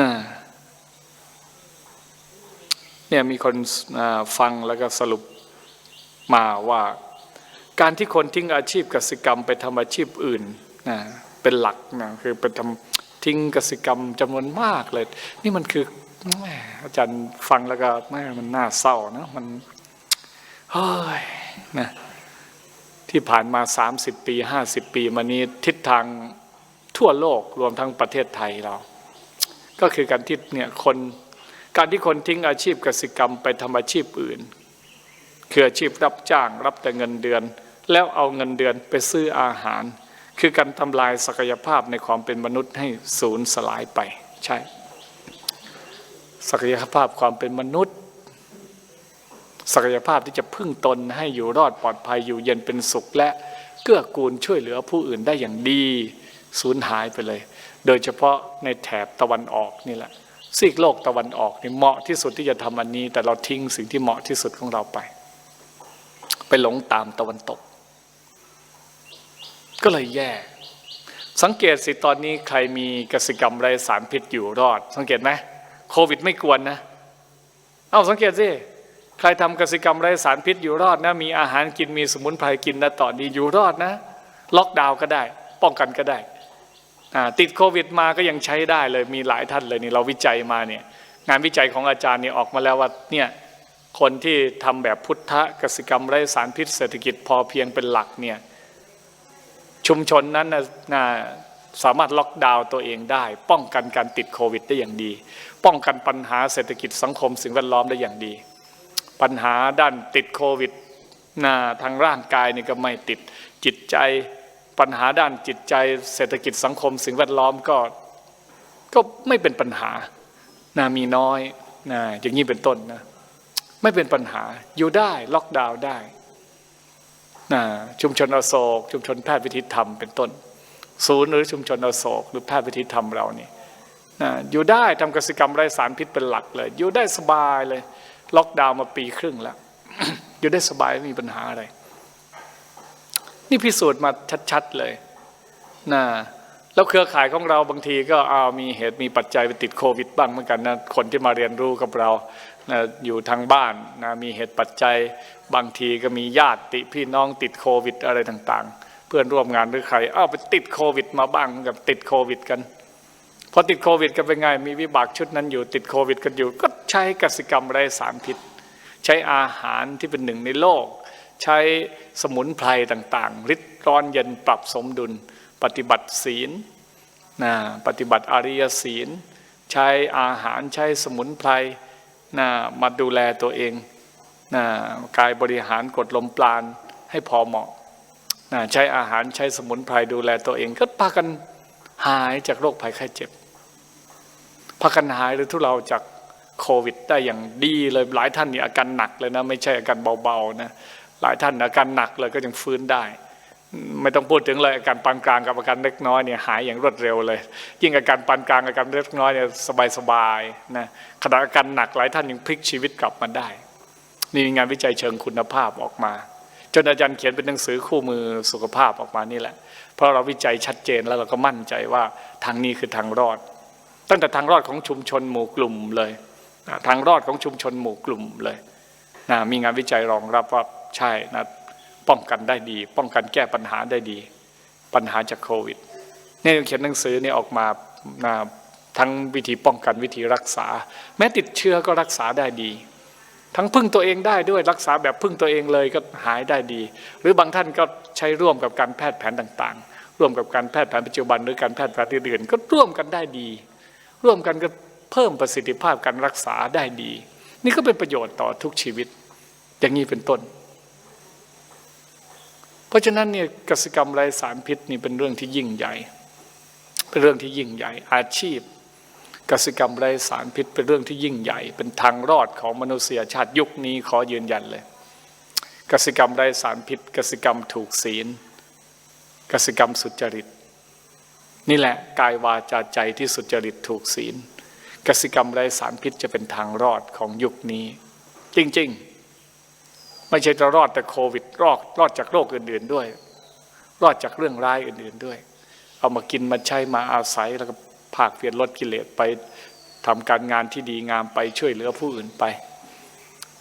น่ะเนี่ยมีคนฟังแล้วก็สรุปมาว่า การที่คนทิ้งอาชีพกสิกรรมไปทำอาชีพอื่นนะเป็นหลักนะคือไปทำทิ้งกสิกรรมจำนวนมากเลย นี่มันคืออาจารย์ฟังแล้วก็แม่มันน่าเศร้านะมันเฮ้ยนะที่ผ่านมา 30 ปี 50 ปีมานี้ทิศทางทั่วโลกรวมทั้งประเทศไทยเรา ก็คือการที่เนี่ยคนการที่คนทิ้งอาชีพกสิกรรมไปทำอาชีพอื่น คืออาชีพรับจ้างรับแต่เงินเดือน แล้วเอาเงินเดือนไปซื้ออาหาร คือการทำลายศักยภาพในความเป็นมนุษย์ให้สูญสลายไป ใช่ ศักยภาพความเป็นมนุษย์ ศักยภาพที่จะพึ่งตนให้อยู่รอดปลอดภัยอยู่เย็นเป็นสุขและเกื้อกูลช่วยเหลือผู้อื่นได้อย่างดี สูญหายไปเลย โดยเฉพาะในแถบตะวันออกนี่แหละซีกโลกตะวันออกนี่เหมาะที่สุดที่จะทำอันนี้ แต่เราทิ้งสิ่งที่เหมาะที่สุดของเราไป ไปหลงตามตะวันตก ก็เลยแย่ สังเกตสิตอนนี้ใครมีกสิกรรมไรสารพิษอยู่รอด สังเกตไหมโควิดไม่กวนนะ เอาสังเกตสิใครทำกสิกรรมไรสารพิษอยู่รอดนะ มีอาหารกินมีสมุนไพรกินนะต่อนนี้อยู่รอดนะ ล็อกดาวน์ก็ได้ ป้องกันก็ได้ ติดโควิดมาก็ยังใช้ได้เลยมีหลายท่านเลยนี่เราวิจัยมาเนี่ยงานวิจัยของอาจารย์เนี่ยออกมาแล้วว่าเนี่ยคนที่ทำแบบพุทธกสิกรรมไร้สารพิษเศรษฐกิจพอเพียงเป็นหลักเนี่ยชุมชนนั้นนะน่าสามารถล็อกดาวน์ตัวเองได้ ป้องกันการติดโควิดได้อย่างดี ป้องกันปัญหาเศรษฐกิจสังคมสิ่งแวดล้อมได้อย่างดี ปัญหาด้านติดโควิดนะทางร่างกายนี่ก็ไม่ติดจิตใจ ปัญหาด้านจิตใจเศรษฐกิจสังคม สิ่งแวดล้อมก็ก็ไม่เป็นปัญหานะมีน้อยนะอย่างนี้เป็นต้นนะไม่เป็นปัญหาอยู่ได้ล็อกดาวน์ได้นะชุมชนอโศก ชุมชนแพทย์วิถีธรรมเป็นต้น ศูนย์หรือชุมชนอโศก หรือแพทย์วิถีธรรมเรานี่นะอยู่ได้ทำกสิกรรมไร้สารพิษเป็นหลักเลย อยู่ได้สบายเลย ล็อกดาวน์มาปีครึ่งแล้ว อยู่ได้สบายไม่มีปัญหาอะไร นี่พิสูจน์มาชัดๆเลยนะแล้วเครือข่ายของเราบางทีก็เอามีเหตุมีปัจจัยไปติดโควิดบ้างเหมือนกันนะคนที่มาเรียนรู้กับเรานะอยู่ทางบ้านนะมีเหตุปัจจัยบางทีก็มีญาติพี่น้องติดโควิดอะไรต่างๆ เพื่อนร่วมงานหรือใครอ้าวไปติดโควิด มาบ้างกับติดโควิดกันพอติดโควิดกันเป็นไงมีวิบากชุดนั้นอยู่ติดโควิดกันอยู่ ก็ใช้กสิกรรมไร้สารพิษ ใช้อาหารที่เป็นหนึ่งในโลก ใช้สมุนไพรต่างๆริดร้อนเย็นปรับสมดุล ปฏิบัติศีลนะปฏิบัติอริยศีล ใช้อาหารใช้สมุนไพรนะมาดูแลตัวเองนะกายบริหารกดลมปราณให้พอเหมาะนะใช้อาหารใช้สมุนไพรดูแลตัวเองก็พากันหายจากโรคภัยไข้เจ็บพากันหายหรือทุเราจากโควิด ได้อย่างดีเลยหลายท่านนี่อาการหนักเลยนะ ไม่ใช่อาการเบาๆนะ หลายท่านอาการหนักเลยก็ยังฟื้นได้ ไม่ต้องพูดถึงเลยอาการปานกลางกับอาการเล็กน้อยเนี่ยหายอย่างรวดเร็วเลย ยิ่งอาการปานกลางอาการเล็กน้อยเนี่ยสบายๆนะขณะอาการหนักหลายท่านยังพลิกชีวิตกลับมาได้ นี่มีงานวิจัยเชิงคุณภาพออกมาจนอาจารย์เขียนเป็นหนังสือคู่มือสุขภาพออกมานี่แหละ เพราะเราวิจัยชัดเจนแล้วเราก็มั่นใจว่าทางนี้คือทางรอด ตั้งแต่ทางรอดของชุมชนหมู่กลุ่มเลย ทางรอดของชุมชนหมู่กลุ่มเลยนะมีงานวิจัยรองรับว่า ใช่นะป้องกันได้ดี ป้องกันแก้ปัญหาได้ดี ปัญหาจากโควิดนี่เขียนหนังสือเนี่ยออกมานะทั้งวิธีป้องกันวิธีรักษา แม้ติดเชื้อก็รักษาได้ดี ทั้งพึ่งตัวเองได้ด้วยรักษาแบบพึ่งตัวเองเลยก็หายได้ดี หรือบางท่านก็ใช้ร่วมกับการแพทย์แผนต่างๆ ร่วมกับการแพทย์แผนปัจจุบันหรือการแพทย์แผนอื่นๆก็ร่วมกันได้ดี ร่วมกันก็เพิ่มประสิทธิภาพการรักษาได้ดี นี่ก็เป็นประโยชน์ต่อทุกชีวิต อย่างนี้เป็นต้น ราะฉะนั้นเนี่ยกสิกรรมไร้สารพิษนี่เป็นเรื่องที่ยิ่งใหญ่ เป็นเรื่องที่ยิ่งใหญ่ อาชีพกสิกรรมไร้สารพิษเป็นเรื่องที่ยิ่งใหญ่ เป็นทางรอดของมนุษยชาติยุคนี้ขอยืนยันเลย กสิกรรมไร้สารพิษ กสิกรรมถูกศีล กสิกรรมสุจริต นี่แหละกายวาจาใจที่สุจริตถูกศีล กสิกรรมไร้สารพิษจะเป็นทางรอดของยุคนี้ จริง ๆ ไม่ใช่จะรอดแต่โควิดรอดรอดจากโรคอื่น ๆด้วย รอดจากเรื่องร้ายอื่น ๆด้วย เอามากินมาใช้มาอาศัยแล้วก็ภาคเพียรลดกิเลสไปทำการงานที่ดีงามไปช่วยเหลือผู้อื่นไป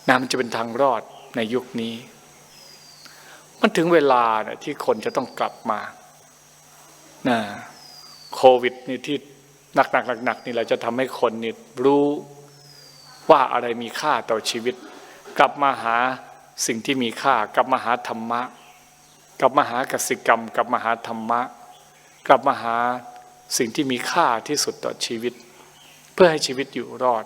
นะมันจะเป็นทางรอดในยุคนี้ มันถึงเวลานะที่คนจะต้องกลับมานะโควิดนี่ที่หนักหนักหนักหนักๆนี่แหละจะทำให้คนนี่รู้ว่าอะไรมีค่าต่อชีวิต กลับมาหา สิ่งที่มีค่ากับมหาธรรมะ กับมหากสิกรรม กับมหาธรรมะ กับมหาสิ่งที่มีค่าที่สุดต่อชีวิต เพื่อให้ชีวิตอยู่รอด